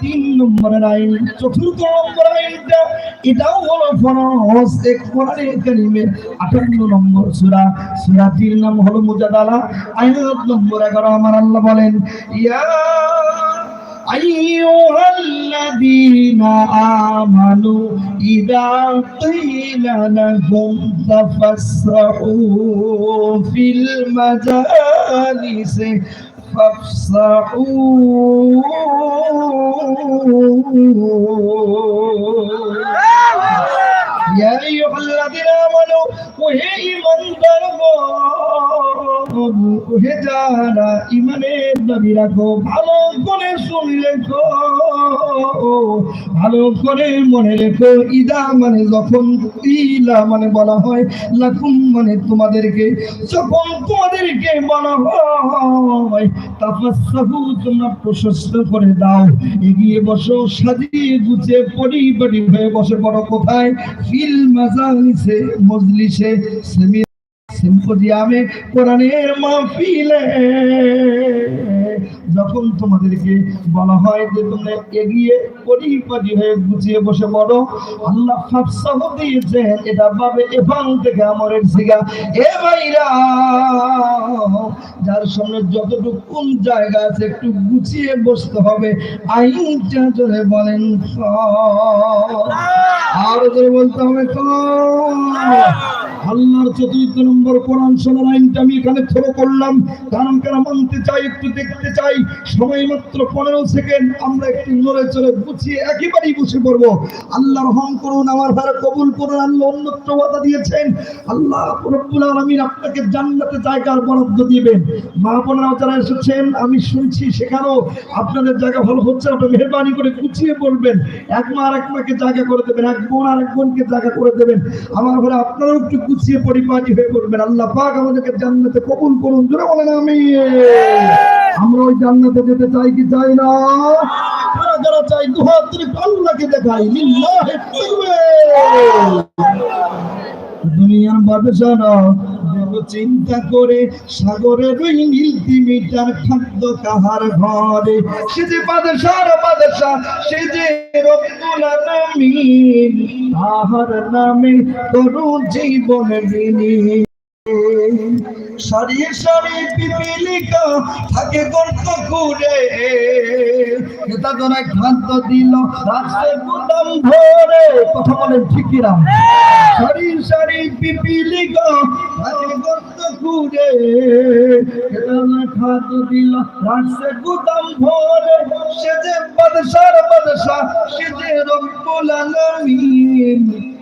তিন নম্বরের আইন, চতুর্থ নম্বর আইনটা, এটাও হলো ফরজ, এক কোরআনে কারিমের আটান্ন নম্বর সূরা। সূরাটির নাম হলো মুজাদালা। আয়াত নম্বর 11 আমার আল্লাহ বলেন, ইয়া أيها الذين آمنوا إذا قيل لكم تفسحوا في المجالس فافسحوا. ইয়া আইয়ুহাল্লাযীনা আমানু ওহে ঈমানদার ওহে যারা ঈমানের দাবি রাখো ভালো করে শুনলে গো ভালো করে মনে রেখো, ইদা মানে যখন ইলা মানে বলা হয়, লাকুম মানে তোমাদেরকে, যখন তোমাদেরকে বলা হয়, তাফাসসাহু, তোমরা প্রশস্ত করে দাও। এগিয়ে বসো, সাজিয়ে গুছিয়ে পরিপাটি হয়ে বসে পড়ো কোথায়? ফিল মাজালিসে, মজলিসে, সেমি সিম্পোজিয়ামে কোরআনের মাহফিলে। যখন তোমাদেরকে বলা হয় যে তোমরা এগিয়ে পরিপাটি হয়ে গুছিয়ে বসে পড়ো, আল্লাহ ফাফসাহ দিয়েছে এটা ভাবে এখান থেকে আমরের সিগা এ ভাইরা, যার সামনে যতটুকু কোন জায়গা আছে, একটু গুছিয়ে বসতে হবে। আইনটা জোরে বলেন। আরও জোরে বলতে হবে তো আল্লাহর চতুর্থ নম্বর কোরআন শোনার আইনটা আমি এখানে থ্রো করলাম। কারণ কেন মানতে চাই, একটু দেখতে চাই। সময় মাত্র পনেরো সেকেন্ড আমরা একটু নড়ে চড়ে গুছিয়ে একেবারেই বসে পড়ব। আল্লাহ রহম করুন, আমার ভাড়া কবুল করুন, আল্লাহ অন্যত্র ওয়াদা দিয়েছেন। আল্লাহ রব্বুল আলামিন আপনাকে জান্নাতে জায়গার বরাদ্দ দিবেন। মা বোনেরাও যারা এসেছেন, আমি শুনছি সেখানেও আপনাদের জায়গা ভালো হচ্ছে আপনি মেহরবানি করে গুছিয়ে বলবেন। এক মা আর এক মাকে জায়গা করে দেবেন, এক বোন আর এক বোনকে জায়গা করে দেবেন। আমার ঘরে আপনারাও একটু গুছিয়ে পরিপাটি হয়ে পড়বেন আল্লাহ পাক আমাদেরকে জান্নাতে কবুল করুন, জোরে বলেন আমি জান্নাতে যেতে চাই কি চাই না? যারা যারা চাই আল্লাহকে দেখাই লিল্লাহি দুনিয়ার বাদশারা দেব চিন্তা করে সাগরের ওই নীলতি মিটার খাদ্য কাহার ঘরে। সে যে বাদশার বাদশা সে যে রব্বুল আলামিন, তাহার নামে করু জীবন বিনি সারিয়ে সারি পিপিলিকা থাকে গর্ত করে নেতা ধরা খাদ্য দিল রাস্তায় গুদাম ভরে। কথা বলেন ঠিকিরা সারি সারি পিপিলিকা থাকে গর্ত ঘুরে। নেতা ধরা খাদ্য দিল রাস্তায় গুদাম ভরে। সে যে বাদশার বাদশা, সে যে রব্বুল আলামিন।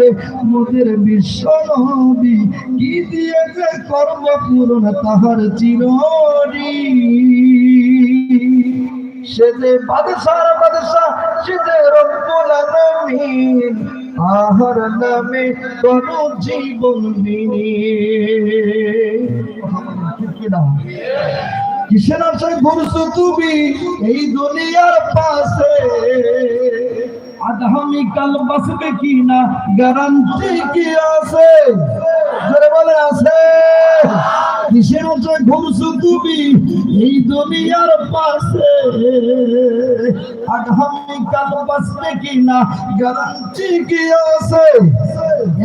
পরে মোদের বিশ্ব নবী কি দিয়েছে কর্ম পূরণ তাহার চিররি সে যে বাদশার বাদশা, সে যে আহার নামে কোন জীবন কিসের আশায় ঘুরছো তুমি? এই দুনিয়ার পাশে। আগামীকাল বাঁচবে কি না গ্যারান্টি কি আছে? জোরে বলে আছে। কিসের আশায় ঘুরছো তুমি? এই দুনিয়ার পাশে। আগামীকাল বাঁচবে কি না গ্যারান্টি কি আছে?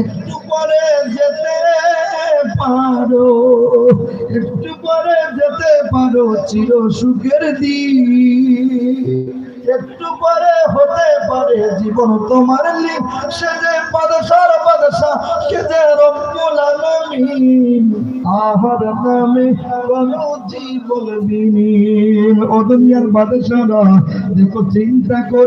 একটু পরে যেতে পারো। একটু পরে যেতে পারো চির সুখের দিন। একটু পরে হতে পারে জীবন তোমার লিপ সে যে বাদশার বাদশা সে যে রব্বুল আলামিন। আহার নামে কোনো জীবন বিনি ও দুনিয়ার বাদশারা, দেখো চিন্তা করে